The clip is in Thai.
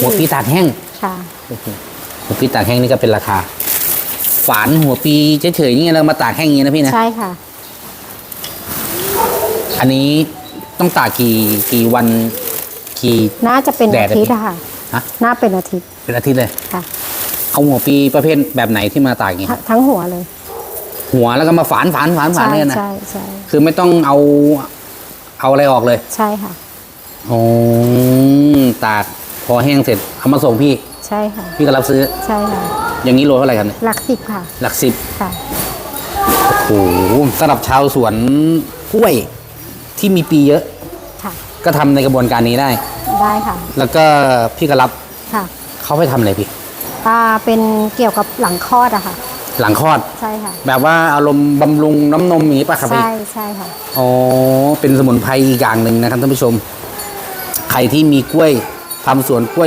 หัวปีตากแห้งค่ะโอ้โหหัวปีตากแห้งนี่ก็เป็นราคา ฝานหัวปีเฉยๆอย่างเงี้ยเรามาตากแห้งอย่างเงี้ยนะพี่นะใช่ค่ะ อันนี้ต้องตากกี่กี่วันกี่น่าจะเป็นแดดอาอะทิตย์อะค่ะฮะน่าเป็นอาทิตย์ เป็นอาทิตย์เลยค่ะเอาหัวปีประเภทแบบไหนที่มาตากอย่างงี้ทั้งทั้งหัวเลย หัวแล้วก็มาฝานฝานฝานฝานใช่เลยนะใช่ใช่คือไม่ต้องเอาเอาอะไรออกเลย ใช่ค่ะโอ้ตาก พอแห้งเสร็จเอามาส่งพี่ ใช่ค่ะ พี่ก็รับซื้อ ใช่ค่ะ อย่างนี้โลเท่าไหร่ครับเนี่ยหลักสิบค่ะ หลักสิบค่ะโอ้โหสำหรับชาวสวนกล้วยที่มีปีเยอะ ค่ะ ก็ทำในกระบวนการนี้ได้ ได้ค่ะแล้วก็พี่ก็รับค่ะเขาไปทำอะไรพี่ อ่าเป็นเกี่ยวกับหลังคลอดอะค่ะ หลังคลอด ใช่ค่ะ แบบว่าอารมณ์บำรุงน้ำนมอย่างนี้ป่ะครับพี่ ใช่ใช่ค่ะ อ๋อ เป็นสมุนไพรอีกอย่างหนึ่งนะครับท่านผู้ชม ใครที่มีกล้วย ทำสวนกล้วย